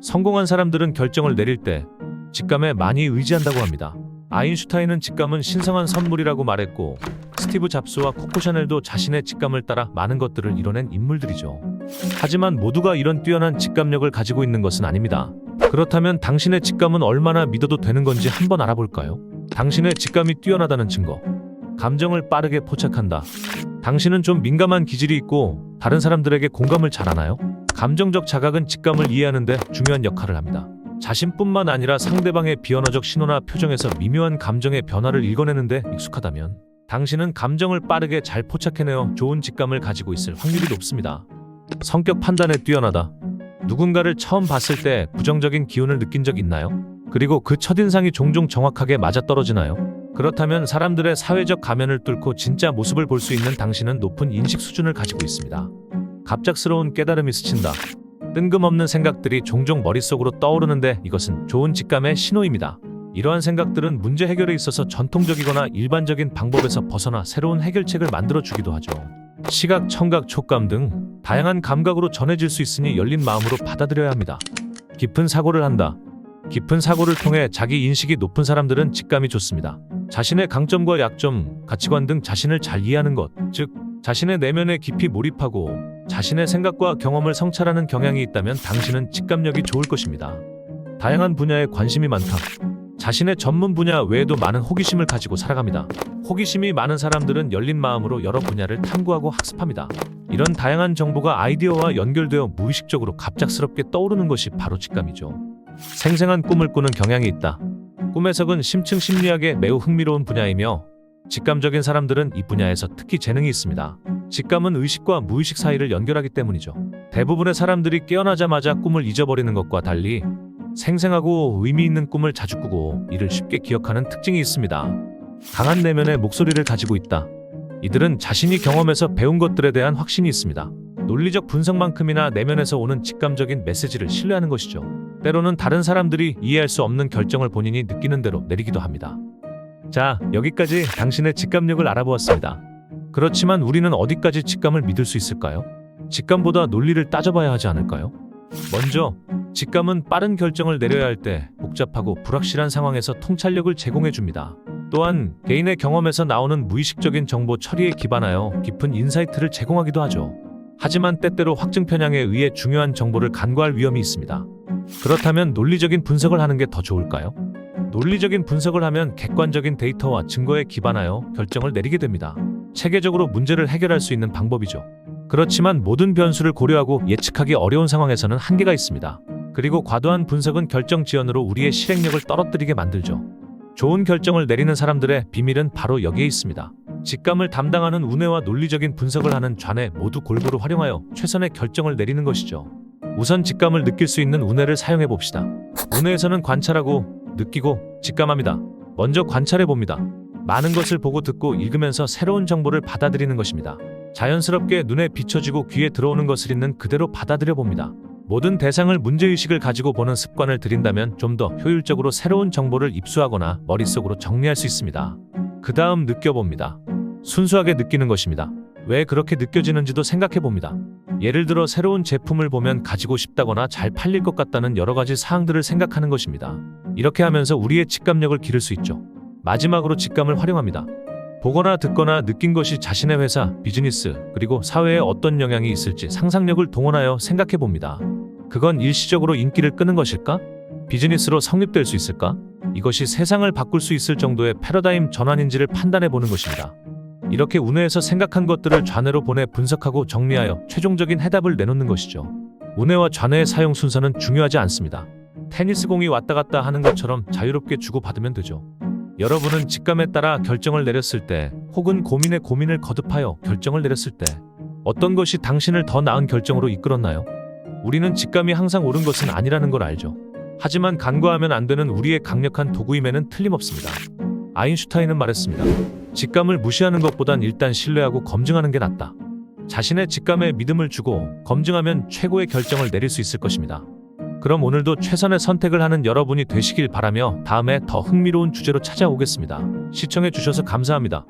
성공한 사람들은 결정을 내릴 때 직감에 많이 의지한다고 합니다. 아인슈타인은 직감은 신성한 선물이라고 말했고 스티브 잡스와 코코 샤넬도 자신의 직감을 따라 많은 것들을 이뤄낸 인물들이죠. 하지만 모두가 이런 뛰어난 직감력을 가지고 있는 것은 아닙니다. 그렇다면 당신의 직감은 얼마나 믿어도 되는 건지 한번 알아볼까요? 당신의 직감이 뛰어나다는 증거. 감정을 빠르게 포착한다. 당신은 좀 민감한 기질이 있고 다른 사람들에게 공감을 잘하나요? 감정적 자각은 직감을 이해하는데 중요한 역할을 합니다. 자신뿐만 아니라 상대방의 비언어적 신호나 표정에서 미묘한 감정의 변화를 읽어내는데 익숙하다면 당신은 감정을 빠르게 잘 포착해내어 좋은 직감을 가지고 있을 확률이 높습니다. 성격 판단에 뛰어나다. 누군가를 처음 봤을 때 부정적인 기운을 느낀 적 있나요? 그리고 그 첫인상이 종종 정확하게 맞아떨어지나요? 그렇다면 사람들의 사회적 가면을 뚫고 진짜 모습을 볼 수 있는 당신은 높은 인식 수준을 가지고 있습니다. 갑작스러운 깨달음이 스친다. 뜬금없는 생각들이 종종 머릿속으로 떠오르는데 이것은 좋은 직감의 신호입니다. 이러한 생각들은 문제 해결에 있어서 전통적이거나 일반적인 방법에서 벗어나 새로운 해결책을 만들어 주기도 하죠. 시각, 청각, 촉감 등 다양한 감각으로 전해질 수 있으니 열린 마음으로 받아들여야 합니다. 깊은 사고를 한다. 깊은 사고를 통해 자기 인식이 높은 사람들은 직감이 좋습니다. 자신의 강점과 약점, 가치관 등 자신을 잘 이해하는 것, 즉 자신의 내면에 깊이 몰입하고 자신의 생각과 경험을 성찰하는 경향이 있다면 당신은 직감력이 좋을 것입니다. 다양한 분야에 관심이 많다. 자신의 전문 분야 외에도 많은 호기심을 가지고 살아갑니다. 호기심이 많은 사람들은 열린 마음으로 여러 분야를 탐구하고 학습합니다. 이런 다양한 정보가 아이디어와 연결되어 무의식적으로 갑작스럽게 떠오르는 것이 바로 직감이죠. 생생한 꿈을 꾸는 경향이 있다. 꿈 해석은 심층 심리학에 매우 흥미로운 분야이며 직감적인 사람들은 이 분야에서 특히 재능이 있습니다. 직감은 의식과 무의식 사이를 연결하기 때문이죠. 대부분의 사람들이 깨어나자마자 꿈을 잊어버리는 것과 달리 생생하고 의미 있는 꿈을 자주 꾸고 이를 쉽게 기억하는 특징이 있습니다. 강한 내면의 목소리를 가지고 있다. 이들은 자신이 경험해서 배운 것들에 대한 확신이 있습니다. 논리적 분석만큼이나 내면에서 오는 직감적인 메시지를 신뢰하는 것이죠. 때로는 다른 사람들이 이해할 수 없는 결정을 본인이 느끼는 대로 내리기도 합니다. 자, 여기까지 당신의 직감력을 알아보았습니다. 그렇지만 우리는 어디까지 직감을 믿을 수 있을까요? 직감보다 논리를 따져봐야 하지 않을까요? 먼저, 직감은 빠른 결정을 내려야 할 때 복잡하고 불확실한 상황에서 통찰력을 제공해 줍니다. 또한 개인의 경험에서 나오는 무의식적인 정보 처리에 기반하여 깊은 인사이트를 제공하기도 하죠. 하지만 때때로 확증 편향에 의해 중요한 정보를 간과할 위험이 있습니다. 그렇다면 논리적인 분석을 하는 게 더 좋을까요? 논리적인 분석을 하면 객관적인 데이터와 증거에 기반하여 결정을 내리게 됩니다. 체계적으로 문제를 해결할 수 있는 방법이죠. 그렇지만 모든 변수를 고려하고 예측하기 어려운 상황에서는 한계가 있습니다. 그리고 과도한 분석은 결정 지연으로 우리의 실행력을 떨어뜨리게 만들죠. 좋은 결정을 내리는 사람들의 비밀은 바로 여기에 있습니다. 직감을 담당하는 우뇌와 논리적인 분석을 하는 좌뇌 모두 골고루 활용하여 최선의 결정을 내리는 것이죠. 우선 직감을 느낄 수 있는 우뇌를 사용해 봅시다. 우뇌에서는 관찰하고 느끼고 직감합니다. 먼저 관찰해 봅니다. 많은 것을 보고 듣고 읽으면서 새로운 정보를 받아들이는 것입니다. 자연스럽게 눈에 비춰지고 귀에 들어오는 것을 있는 그대로 받아들여 봅니다. 모든 대상을 문제의식을 가지고 보는 습관을 들인다면 좀 더 효율적으로 새로운 정보를 입수하거나 머릿속으로 정리할 수 있습니다. 그 다음 느껴봅니다. 순수하게 느끼는 것입니다. 왜 그렇게 느껴지는지도 생각해 봅니다. 예를 들어 새로운 제품을 보면 가지고 싶다거나 잘 팔릴 것 같다는 여러 가지 사항들을 생각하는 것입니다. 이렇게 하면서 우리의 직감력을 기를 수 있죠. 마지막으로 직감을 활용합니다. 보거나 듣거나 느낀 것이 자신의 회사, 비즈니스, 그리고 사회에 어떤 영향이 있을지 상상력을 동원하여 생각해 봅니다. 그건 일시적으로 인기를 끄는 것일까? 비즈니스로 성립될 수 있을까? 이것이 세상을 바꿀 수 있을 정도의 패러다임 전환인지를 판단해 보는 것입니다. 이렇게 우뇌에서 생각한 것들을 좌뇌로 보내 분석하고 정리하여 최종적인 해답을 내놓는 것이죠. 우뇌와 좌뇌의 사용 순서는 중요하지 않습니다. 테니스 공이 왔다 갔다 하는 것처럼 자유롭게 주고받으면 되죠. 여러분은 직감에 따라 결정을 내렸을 때 혹은 고민에 고민을 거듭하여 결정을 내렸을 때 어떤 것이 당신을 더 나은 결정으로 이끌었나요? 우리는 직감이 항상 옳은 것은 아니라는 걸 알죠. 하지만 간과하면 안 되는 우리의 강력한 도구임에는 틀림없습니다. 아인슈타인은 말했습니다. 직감을 무시하는 것보단 일단 신뢰하고 검증하는 게 낫다. 자신의 직감에 믿음을 주고 검증하면 최고의 결정을 내릴 수 있을 것입니다. 그럼 오늘도 최선의 선택을 하는 여러분이 되시길 바라며 다음에 더 흥미로운 주제로 찾아오겠습니다. 시청해 주셔서 감사합니다.